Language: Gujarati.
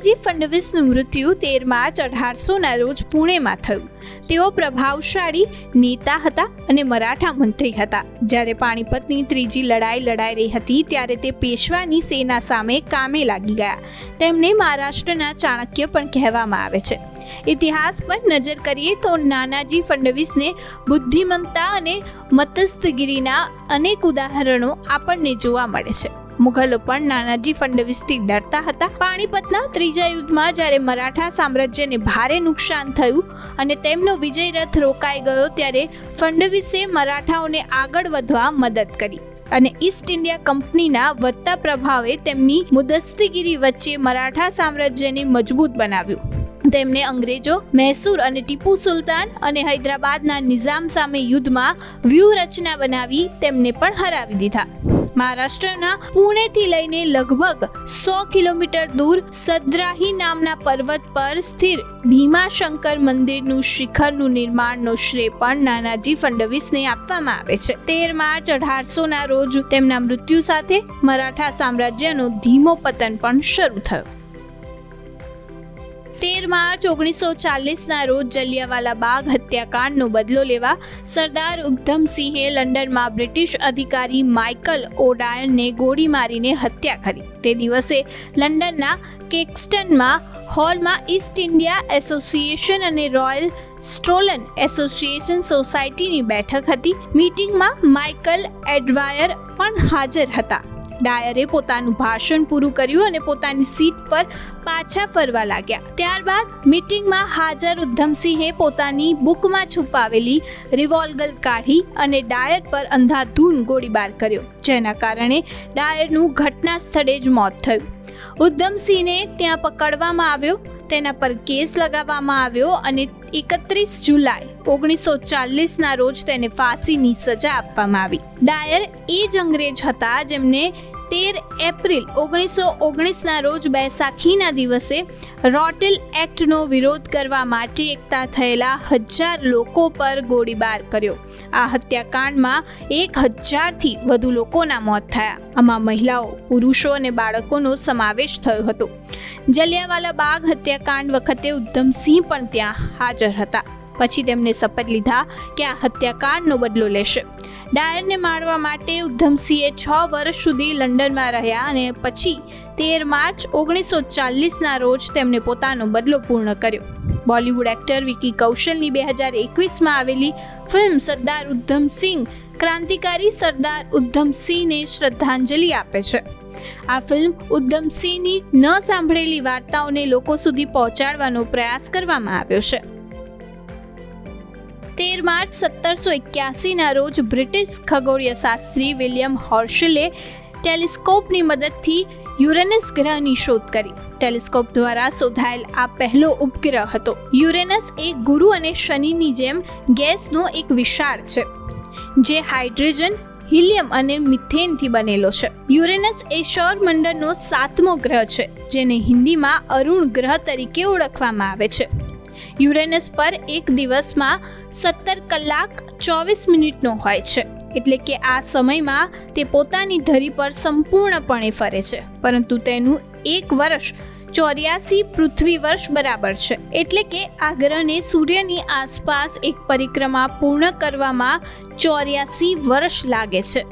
નાનાજી ફડણવીસનું મૃત્યુ તેર માર્ચ અઢારસોના રોજ પુણેમાં થયું. તેઓ પ્રભાવશાળી, નેતા હતા અને મરાઠા મંત્રી હતા. જ્યારે પાણીપતની ત્રીજી લડાઈ લડાઈ રહી હતી, ત્યારે તે પેશવાની સેના સામે કામે લાગી ગયા. તેમને મહારાષ્ટ્રના ચાણક્ય પણ કહેવામાં આવે છે. ઇતિહાસ પર નજર કરીએ તો નાનાજી ફડણવીસને બુદ્ધિમંતા અને મતસ્થગીરીના અનેક ઉદાહરણો આપણને જોવા મળે છે. મુઘલો પણ નાનાજી ફડણવીસથી ડરતા હતા. પાણીપતના ત્રીજા યુદ્ધમાં જ્યારે મરાઠા સામ્રાજ્યને ભારે નુકસાન થયું અને તેમનો વિજય રથ રોકાઈ ગયો ત્યારે ફડણવીસે મરાઠાઓને આગળ વધવા મદદ કરી અને ઈસ્ટ ઇન્ડિયા કંપનીના વધતા પ્રભાવે તેમની મુદસ્તીગીરી વચ્ચે મરાઠા સામ્રાજ્યને મજબૂત બનાવ્યું. તેમણે અંગ્રેજો, મૈસૂર અને ટીપુ સુલતાન અને હૈદરાબાદના નિઝામ સામે યુદ્ધમાં વ્યૂહરચના બનાવી તેમને પણ હરાવી દીધા. મહારાષ્ટ્રના પુણેથી લઈને લગભગ સો કિલોમીટર દૂર સદ્રાહી નામના પર્વત પર સ્થિર ભીમાશંકર મંદિરનું શિખરનું નિર્માણનો શ્રેય પણ નાનાજી ફડણવીસને આપવામાં આવે છે. તેર માર્ચ અઢારસોના રોજ તેમના મૃત્યુ સાથે મરાઠા સામ્રાજ્યનો ધીમો પતન પણ શરૂ થયો. તેર માર્ચ ઓગણીસો ચાલીસના રોજ જલિયાવાલા બાગ હત્યાકાંડનો બદલો લેવા સરદાર ઉધમસિંહે લંડનમાં બ્રિટિશ અધિકારી માઇકલ ઓડાયનને ગોળી મારીને હત્યા કરી. તે દિવસે લંડનના કેક્સ્ટનમાં હોલમાં ઈસ્ટ ઇન્ડિયા એસોસિએશન અને રોયલ સ્ટ્રોલન એસોસિએશન સોસાયટીની બેઠક હતી. મીટિંગમાં માઇકલ એડવાયર પણ હાજર હતા. ડાયરે પોતાનું ભાષણ પૂરું કર્યું અને પોતાની સીટ પર પાછા ફરવા લાગ્યા. ત્યારબાદ મીટિંગમાં હાજર ઉધમસિંહે પોતાની બુકમાં છુપાવેલી રિવોલ્વર કાઢી અને ડાયર પર અંધાધૂન ગોળીબાર કર્યો, જેના કારણે ડાયરનું ઘટના સ્થળે જ મોત થયું. ઉધમસિંહને ત્યાં પકડવામાં આવ્યો, તેના પર કેસ લગાવવામાં આવ્યો અને એકત્રીસ જુલાઈ ઓગણીસો ચાલીસના રોજ તેને ફાંસીની સજા આપવામાં આવી. ડાયર એ જ અંગ્રેજ હતા જેમને તેર એપ્રિલ ઓગણીસો ઓગણીસના રોજ બૈસાખીના દિવસે રોટેલ એક્ટનો વિરોધ કરવા માટે એકતા થયેલા હજાર લોકો પર ગોળીબાર કર્યો. આ હત્યાકાંડમાં એક હજારથી વધુ લોકોના મોત થયા. આમાં મહિલાઓ, પુરુષો અને બાળકોનો સમાવેશ થયો હતો. જલિયાવાલા બાગ હત્યાકાંડ વખતે ઉધમસિંહ પણ ત્યાં હાજર હતા. પછી તેમણે શપથ લીધા કે આ હત્યાકાંડનો બદલો લેશે. ડાયરને મારવા માટે ઉધમસિંહે છ વર્ષ સુધી લંડનમાં રહ્યા અને પછી તેર માર્ચ ઓગણીસો ચાલીસના રોજ તેમણે પોતાનો બદલો પૂર્ણ કર્યો. બોલિવૂડ એક્ટર વિકી કૌશલની બે હજાર એકવીસમાં આવેલી ફિલ્મ સરદાર ઉધમસિંહ ક્રાંતિકારી સરદાર ઉધમસિંહને શ્રદ્ધાંજલિ આપે છે. આ ફિલ્મ ઉધમસિંહની ન સાંભળેલી વાર્તાઓને લોકો સુધી પહોંચાડવાનો પ્રયાસ કરવામાં આવ્યો છે. તેર માર્ચ સત્તરસો એક્યાસીના રોજ બ્રિટિશ ખગોળીય શાસ્ત્રી વિલિયમ હોર્શલે ટેલિસ્કોપની મદદથી યુરેનસ ગ્રહની શોધ કરી. ટેલિસ્કોપ દ્વારા શોધાયેલ આ પહેલો ઉપગ્રહ હતો. યુરેનસ એ ગુરુ અને શનિની જેમ ગેસનો એક વિશાળ છે, જે હાઇડ્રોજન, હિલિયમ અને મિથેનથી બનેલો છે. યુરેનસ એ સૌરમંડળનો સાતમો ગ્રહ છે, જેને હિન્દીમાં અરુણ ગ્રહ તરીકે ઓળખવામાં આવે છે. યુરેનસ પર એક દિવસમાં સત્તર કલાક ચોવીસ મિનિટનો હોય છે. એટલે કે આ સમયમાં તે પોતાની ધરી પર સંપૂર્ણપણે ફરે છે. પરંતુ તેનું એક વર્ષ ચોર્યાસી પૃથ્વી વર્ષ બરાબર છે. એટલે કે આ ગ્રહને સૂર્યની આસપાસ એક પરિક્રમા પૂર્ણ કરવામાં ચોર્યાસી વર્ષ લાગે છે.